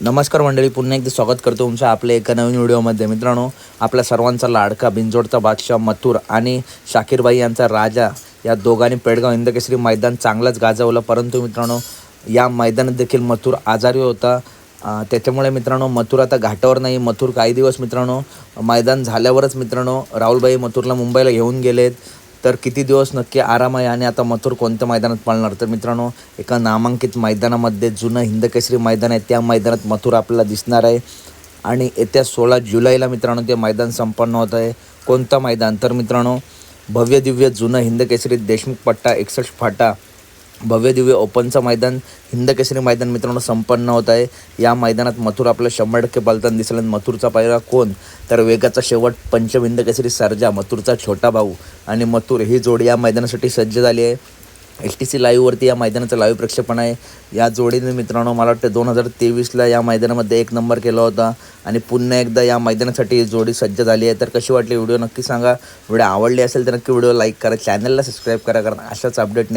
नमस्कार मंडळी पुन्हा एकदा स्वागत करतो तुमच्या आपल्या एका नवीन व्हिडिओमध्ये. मित्रांनो आपल्या सर्वांचा लाडका बिंजोडचा बादशाह मथुर आणि शाकीरबाई यांचा राजा या दोघांनी पेडगाव इंदकेसरी मैदान चांगलंच गाजवलं. परंतु मित्रांनो या मैदानात देखील मथुर आजारी होता. त्याच्यामुळे मित्रांनो मथुर आता घाटावर नाही. मथुर काही दिवस मित्रांनो मैदान झाल्यावरच मित्रांनो राहुलबाई मथुरला मुंबईला घेऊन गेलेत. तर किती दिवस नक्की आराम आहे आणि आता मथुर कोणत्या मैदानात पाळणार? तर मित्रांनो एका नामांकित मैदानामध्ये जुनं हिंदकेसरी मैदान आहे. त्या मैदानात मथुर आपल्याला दिसणार आहे. आणि येत्या सोळा जुलैला मित्रांनो ते मैदान संपन्न होत आहे. कोणतं मैदान? तर मित्रांनो भव्य दिव्य जुनं हिंदकेसरी देशमुख पट्टा एकसष्ट फाटा भव्य दिव्य ओपनचं मैदान हिंदकेसरी मैदान मित्रांनो संपन्न होत आहे. या मैदानात मथुर आपल्या शंभर टक्के पालताना दिसला आणि मथुरचा पायरा कोण? तर वेगाचा शेवट पंचम हिंदकेसरी सरजा मथुरचा छोटा भाऊ. आणि मथुर ही जोडी या मैदानासाठी सज्ज झाली आहे. एस टी सी लाईव्हवरती या मैदानाचं लाईव्ह प्रक्षेपण आहे. या जोडीने मित्रांनो मला वाटतं दोन हजार तेवीसला या मैदानामध्ये एक नंबर केला होता. आणि पुन्हा एकदा या मैदानासाठी जोडी सज्ज झाली आहे. तर कशी वाटली? व्हिडिओ नक्की सांगा. व्हिडिओ आवडली असेल तर नक्की व्हिडिओ लाईक करा. चॅनलला सबस्क्राईब करा कारण अशाच अपडेट नाही